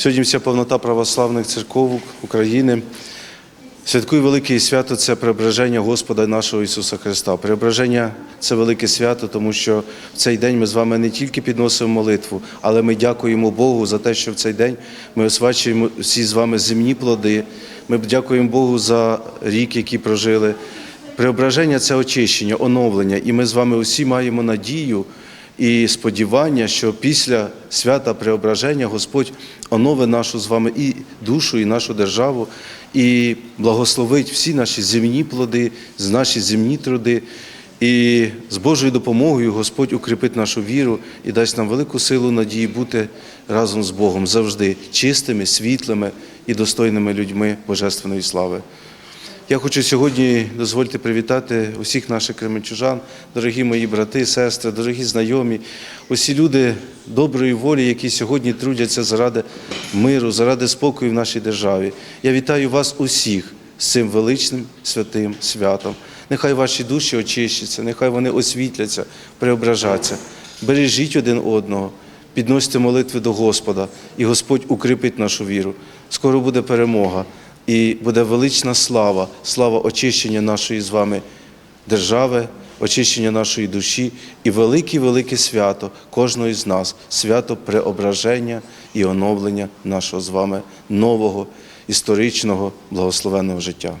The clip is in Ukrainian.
Сьогодні вся повнота православних церков України святкує велике свято це преображення Господа нашого Ісуса Христа. Преображення це велике свято, тому що в цей день ми з вами не тільки підносимо молитву, але ми дякуємо Богу за те, що в цей день ми освячуємо всі з вами земні плоди. Ми дякуємо Богу за рік, який прожили. Преображення це очищення, оновлення, і ми з вами усі маємо надію і сподівання, що після свята преображення Господь оновить нашу з вами і душу, і нашу державу, і благословить всі наші земні плоди, наші земні труди. І з Божою допомогою Господь укріпить нашу віру і дасть нам велику силу надії бути разом з Богом завжди чистими, світлими і достойними людьми Божественної слави. Я хочу сьогодні дозвольте привітати усіх наших кременчужан, дорогі мої брати, сестри, дорогі знайомі, усі люди доброї волі, які сьогодні трудяться заради миру, заради спокою в нашій державі. Я вітаю вас усіх з цим величним святим святом. Нехай ваші душі очищаться, нехай вони освітляться, преображаться. Бережіть один одного, підносьте молитви до Господа, і Господь укріпить нашу віру. Скоро буде перемога. І буде велична слава, слава очищення нашої з вами держави, очищення нашої душі і велике-велике свято кожного з нас, свято преображення і оновлення нашого з вами нового історичного благословенного життя.